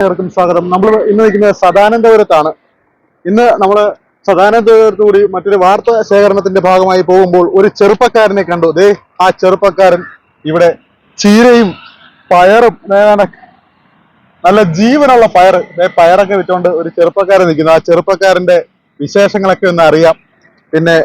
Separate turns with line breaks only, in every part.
എല്ലാവർക്കും സ്വാഗതം. നമ്മൾ ഇന്ന് നിൽക്കുന്നത് സദാനന്ദപുരത്താണ്. ഇന്ന് നമ്മൾ സദാനന്ദപുരത്ത് കൂടി മറ്റൊരു വാർത്താ ശേഖരണത്തിന്റെ ഭാഗമായി പോകുമ്പോൾ ഒരു ചെറുപ്പക്കാരനെ കണ്ടു. ദേ ആ ചെറുപ്പക്കാരൻ ഇവിടെ ചീരയും പയറും നല്ല ജീവനുള്ള പയർ. പയറൊക്കെ വിറ്റുകൊണ്ട് ഒരു ചെറുപ്പക്കാരൻ നിൽക്കുന്നു. ആ ചെറുപ്പക്കാരന്റെ വിശേഷങ്ങളൊക്കെ ഒന്ന് അറിയാം. പിന്നെ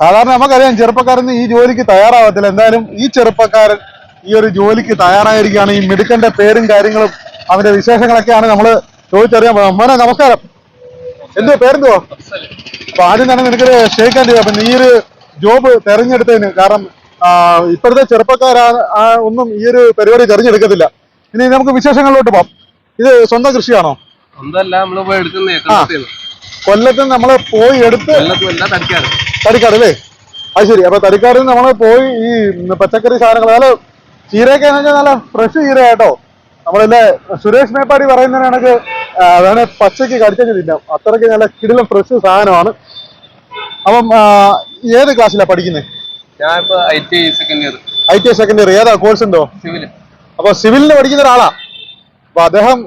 സാധാരണ നമുക്കറിയാം ചെറുപ്പക്കാരൻ ഈ ജോലിക്ക് തയ്യാറാവത്തില്ല. എന്തായാലും ഈ ചെറുപ്പക്കാരൻ ഈ ഒരു ജോലിക്ക് തയ്യാറായിരിക്കുകയാണ്. ഈ മിടുക്കന്റെ പേരും കാര്യങ്ങളും അവന്റെ വിശേഷങ്ങളൊക്കെയാണ് നമ്മൾ ചോദിച്ചറിയാൻ പോകുന്നത്. മോനെ നമസ്കാരം. എന്തുവാ പേരെന്തുവാ? അപ്പൊ ആദ്യം തന്നെ നിനക്കൊരു ചെയ്യാം. അപ്പൊ നീ ഒരു ജോബ് തെരഞ്ഞെടുത്തതിന് കാരണം ഇപ്പോഴത്തെ ചെറുപ്പക്കാരാ ഒന്നും ഈ ഒരു പരിപാടി തെരഞ്ഞെടുക്കത്തില്ല. ഇനി നമുക്ക് വിശേഷങ്ങളിലോട്ട് പോവാം. ഇത് സ്വന്തം കൃഷിയാണോ? കൊല്ലത്ത് നമ്മൾ പോയി എടുത്ത് തടിക്കാട്. അല്ലേ? അത് ശരി. അപ്പൊ തടിക്കാട് നമ്മൾ പോയി ഈ പച്ചക്കറി സാധനങ്ങൾ അതായത് ചീരയൊക്കെ നല്ല ഫ്രഷ് ചീര കേട്ടോ. നമ്മളില്ലേ സുരേഷ് മേപ്പാടി പറയുന്നതിനാണെങ്കിൽ വേണേ പച്ചയ്ക്ക് കടിച്ചു തിന്നാം. അത്രയ്ക്ക് നല്ല കിടിലും ഫ്രഷ് സാധനമാണ്. അപ്പം ഏത് ക്ലാസ്സിലാണ് പഠിക്കുന്നത്
ഞാനിപ്പോ I T second year
I T second year ഏതാ കോഴ്സ് ഉണ്ടോ?
സിവിൽ
അപ്പൊ സിവിലിന് പഠിക്കുന്ന ഒരാളാ. അപ്പൊ അദ്ദേഹം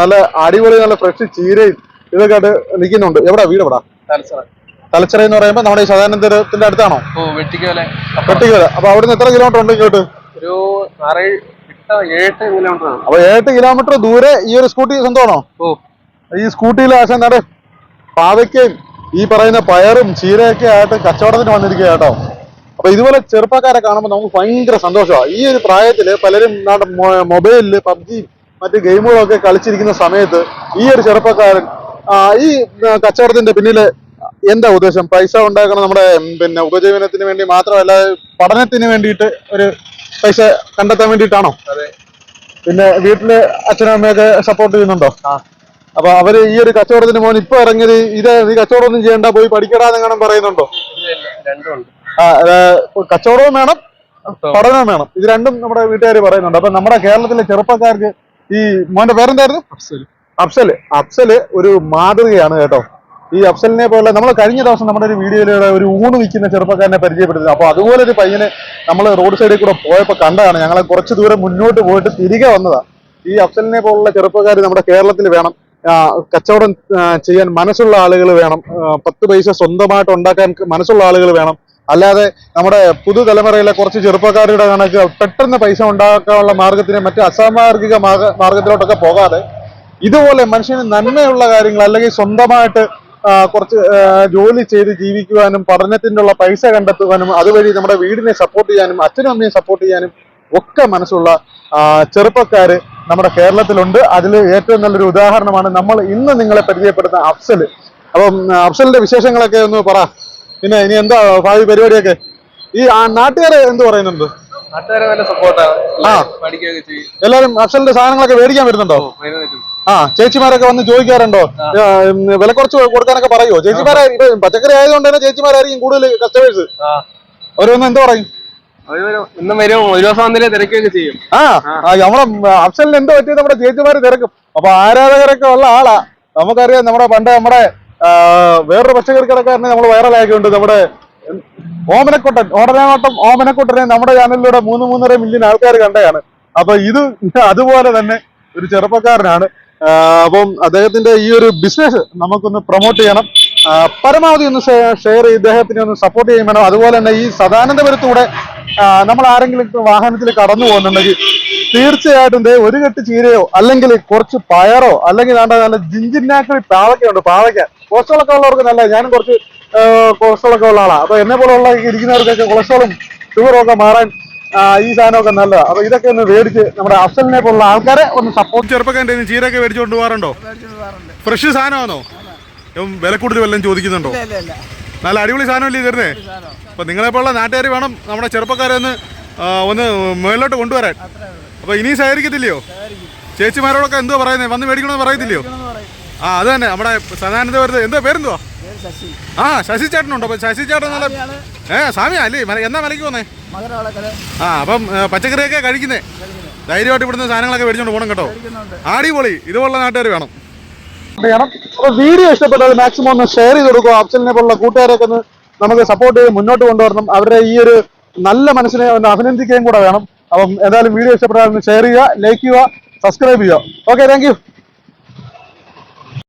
നല്ല അടിപൊളി നല്ല ഫ്രഷ് ചീരയും ഇതൊക്കെ ആയിട്ട് നിൽക്കുന്നുണ്ട്. എവിടാ വീട് എവിടാ?
തലച്ചറ.
എന്ന് പറയുമ്പോ നമ്മുടെ ഈ സദാനന്ദത്തിന്റെ അടുത്താണോ?
വെട്ടിക്കോലെ.
വെട്ടിക്കര അപ്പൊ അവിടുന്ന് എത്ര കിലോമീറ്റർ ഉണ്ട് ഇങ്ങോട്ട്?
ഒരു ആറേഴ്
അപ്പൊ എട്ട് കിലോമീറ്റർ ദൂരെ ഈ ഒരു സ്കൂട്ടി സ്വന്തമാണോ? ഈ സ്കൂട്ടിയിൽ ആശാൻ നട പാവയ്ക്കയും ഈ പറയുന്ന പയറും ചീരയൊക്കെ ആയിട്ട് കച്ചവടത്തിന് വന്നിരിക്കുക കേട്ടോ. അപ്പൊ ഇതുപോലെ ചെറുപ്പക്കാരെ കാണുമ്പോൾ നമുക്ക് ഭയങ്കര സന്തോഷമാണ് ഈ ഒരു പ്രായത്തിൽ പലരും മൊബൈലിൽ പബ്ജി മറ്റ് ഗെയിമുകളൊക്കെ കളിച്ചിരിക്കുന്ന സമയത്ത് ഈ ഒരു ചെറുപ്പക്കാരൻ ഈ കച്ചവടത്തിന്റെ പിന്നിൽ എന്താ ഉദ്ദേശം? പൈസ ഉണ്ടാക്കണം നമ്മുടെ പിന്നെ ഉപജീവനത്തിന് വേണ്ടി മാത്രമല്ല പഠനത്തിന് വേണ്ടിയിട്ട് ഒരു പൈസ കണ്ടെത്താൻ വേണ്ടിയിട്ടാണോ? പിന്നെ വീട്ടിൽ അച്ഛനും അമ്മയൊക്കെ സപ്പോർട്ട് ചെയ്യുന്നുണ്ടോ?
ആ.
അപ്പൊ അവർ ഈ ഒരു കച്ചവടത്തിന് മോൻ ഇപ്പൊ ഇറങ്ങിയത് ഇത് നീ കച്ചവടം ഒന്നും ചെയ്യണ്ട പോയി പഠിക്കടാന്നെങ്ങനെ പറയുന്നുണ്ടോ? ആ കച്ചവടവും വേണം പഠനവും വേണം. ഇത് രണ്ടും നമ്മുടെ വീട്ടുകാർ പറയുന്നുണ്ട്. അപ്പൊ നമ്മുടെ കേരളത്തിലെ ചെറുപ്പക്കാർക്ക് ഈ മോന്റെ പേരെന്തായിരുന്നു? അഫ്സൽ. അഫ്സൽ ഒരു മാതൃകയാണ് കേട്ടോ. ഈ അഫ്സലിനെ പോലെ നമ്മൾ കഴിഞ്ഞ ദിവസം നമ്മുടെ ഒരു വീഡിയോയിലൂടെ ഒരു ഊണ് വിൽക്കുന്ന ചെറുപ്പക്കാരനെ പരിചയപ്പെടുത്തി അപ്പോൾ അതുപോലെ ഒരു പയ്യനെ നമ്മൾ റോഡ് സൈഡിൽ കൂടെ പോയപ്പോൾ കണ്ടതാണ്. ഞങ്ങളെ കുറച്ച് ദൂരം മുന്നോട്ട് പോയിട്ട് തിരികെ വന്നതാണ് ഈ അഫ്സലിനെ പോലുള്ള ചെറുപ്പക്കാർ നമ്മുടെ കേരളത്തിൽ വേണം. കച്ചവടം ചെയ്യാൻ മനസ്സുള്ള ആളുകൾ വേണം. പത്ത് പൈസ സ്വന്തമായിട്ട് ഉണ്ടാക്കാൻ മനസ്സുള്ള ആളുകൾ വേണം. അല്ലാതെ നമ്മുടെ പുതുതലമുറയിലെ കുറച്ച് ചെറുപ്പക്കാരുടെ കണക്ക് പെട്ടെന്ന് പൈസ ഉണ്ടാക്കാനുള്ള മാർഗത്തിന് മറ്റ് അസാമാർഗിക മാർഗ മാർഗത്തിലോട്ടൊക്കെ പോകാതെ ഇതുപോലെ മനുഷ്യന് നന്മയുള്ള കാര്യങ്ങൾ അല്ലെങ്കിൽ സ്വന്തമായിട്ട് കുറച്ച് ജോലി ചെയ്ത് ജീവിക്കുവാനും പഠനത്തിനുള്ള പൈസ കണ്ടെത്തുവാനും അതുവഴി നമ്മുടെ വീടിനെ സപ്പോർട്ട് ചെയ്യാനും അച്ഛനും അമ്മയെ സപ്പോർട്ട് ചെയ്യാനും ഒക്കെ മനസ്സുള്ള ചെറുപ്പക്കാര് നമ്മുടെ കേരളത്തിലുണ്ട്. അതിൽ ഏറ്റവും നല്ലൊരു ഉദാഹരണമാണ് നമ്മൾ ഇന്ന് നിങ്ങളെ പരിചയപ്പെടുന്ന അഫ്സൽ അപ്പം അഫ്സലിന്റെ വിശേഷങ്ങളൊക്കെ ഒന്ന് പറ. പിന്നെ ഇനി എന്താ ഭാവി പരിപാടിയൊക്കെ? ഈ ആ, നാട്ടുകാര് എന്ത് പറയുന്നുണ്ട്?
നാട്ടുകാരെ നല്ല സപ്പോർട്ടാണ്
ആ. എല്ലാവരും അഫ്സലിന്റെ സാധനങ്ങളൊക്കെ മേടിക്കാൻ വരുന്നുണ്ടോ. ആ ചേച്ചിമാരൊക്കെ വന്ന് ചോദിക്കാറുണ്ടോ? വില കുറച്ച് കൊടുക്കാനൊക്കെ പറയുമോ ചേച്ചിമാരെ പച്ചക്കറി ആയതുകൊണ്ട് തന്നെ ചേച്ചിമാരായിരിക്കും കൂടുതൽ കസ്റ്റമേഴ്സ് ഓരോന്ന് എന്ത് പറയും.
ഇന്നും വരും ഒരു ദിവസം വന്നില്ലേ തിരക്കുകയൊക്കെ ചെയ്യും.
ആ നമ്മുടെ അഫ്സലിന് എന്തോ പറ്റിയത് നമ്മുടെ ചേച്ചിമാര് തിരക്കും. അപ്പൊ ആരാധകരൊക്കെ ഉള്ള ആളാ. നമുക്കറിയാം നമ്മുടെ പണ്ട് നമ്മുടെ വേറൊരു പച്ചക്കറി കടക്കാരനെ നമ്മൾ വൈറലായിട്ടുണ്ട്. നമ്മുടെ ഓമനക്കുട്ടൻ. ഓടനാട്ടം ഓമനക്കുട്ടനെ നമ്മുടെ ചാനലിലൂടെ മൂന്ന് മൂന്നര മില്യൺ ആൾക്കാർ കണ്ടതാണ്. അപ്പൊ ഇത് അതുപോലെ തന്നെ ഒരു ചെറുപ്പക്കാരനാണ്. അപ്പം അദ്ദേഹത്തിന്റെ ഈ ഒരു ബിസിനസ് നമുക്കൊന്ന് പ്രൊമോട്ട് ചെയ്യണം. പരമാവധി ഒന്ന് ഷെയർ ചെയ്ത് ഇദ്ദേഹത്തിനെ ഒന്ന് സപ്പോർട്ട് ചെയ്യും വേണം. അതുപോലെ തന്നെ ഈ സദാനന്ദപുരത്തൂടെ നമ്മൾ ആരെങ്കിലും വാഹനത്തിൽ കടന്നു പോകുന്നുണ്ടെങ്കിൽ തീർച്ചയായിട്ടും ഒരു കെട്ട് ചീരയോ അല്ലെങ്കിൽ കുറച്ച് പയറോ അല്ലെങ്കിൽ വേണ്ട നല്ല ജിഞ്ചിനാക്കളി പാവയ്ക്കുണ്ട് പാവയ്ക്ക. കൊളസ്ട്രോളൊക്കെ ഉള്ളവർക്ക് നല്ല ഞാനും കുറച്ച് കൊളസ്ട്രോളൊക്കെ ഉള്ള ആളാണ് അപ്പൊ എന്നെ പോലുള്ള ഇരിക്കുന്നവർക്കൊക്കെ കൊളസ്ട്രോളും ഷുഗറും ഒക്കെ മാറാൻ ഈ സാധനമൊക്കെ നല്ലതാണ് അപ്പൊ ഇതൊക്കെ ഒന്ന് മേടിച്ച് നമ്മുടെ അഫ്സലിനെ പോലുള്ള ആൾക്കാരെ ഒന്ന് സപ്പോർട്ട് ചെറുപ്പക്കാരന്റെ ചീരൊക്കെ മേടിച്ചുകൊണ്ട് പോകാറുണ്ടോ? ഫ്രഷ് സാധനമാണോ? വില കൂടുതൽ വല്ലതും ചോദിക്കുന്നുണ്ടോ?
ഇല്ല ഇല്ല
നല്ല അടിപൊളി സാധനമല്ലേ തരുന്നേ അപ്പൊ നിങ്ങളെ പോലുള്ള നാട്ടുകാർ വേണം നമ്മുടെ ചെറുപ്പക്കാരെ ഒന്ന് ഒന്ന് മുകളിലോട്ട് കൊണ്ടുവരാൻ. അപ്പൊ ഇനിയും സഹകരിക്കത്തില്ലയോ? ചേച്ചിമാരോടൊക്കെ എന്തോ പറയുന്നത് വന്ന് മേടിക്കണമെന്ന് പറയത്തില്ലയോ? ആ അത് തന്നെ. നമ്മുടെ സദാനന്ദപുരത്ത് എന്താ പേരെന്തുവാ?
ശശി.
ആ ശശി ചേട്ടനുണ്ടോ? അപ്പൊ ശശി ചേട്ടൻ നല്ല ഏ സ്വാമിയാ അല്ലേ? മല- എന്നാ മലയ്ക്ക് പോന്നേ? ആ അപ്പം പച്ചക്കറിയൊക്കെ കഴിക്കുന്നേ? ധൈര്യമായിട്ട് ഇവിടുന്ന് സാധനങ്ങളൊക്കെ മേടിച്ചോണ്ട് പോകണം കേട്ടോ. ആടിപൊളി ഇതുപോലുള്ള നാട്ടുകാർ വേണം. ചെയ്യണം വീഡിയോ ഇഷ്ടപ്പെട്ടാൽ മാക്സിമം ഒന്ന് ഷെയർ ചെയ്ത് കൊടുക്കുക. അഫ്സലിനെ പോലുള്ള കൂട്ടുകാരൊക്കെ ഒന്ന് നമുക്ക് സപ്പോർട്ട് ചെയ്ത് മുന്നോട്ട് കൊണ്ടുവരണം. അവരുടെ ഈ ഒരു നല്ല മനസ്സിനെ ഒന്ന് അഭിനന്ദിക്കുകയും കൂടെ വേണം. അപ്പം എന്തായാലും വീഡിയോ ഇഷ്ടപ്പെട്ടാൽ ഒന്ന് ഷെയർ ചെയ്യുക ലൈക്ക് ചെയ്യുക സബ്സ്ക്രൈബ് ചെയ്യുക. Okay thank you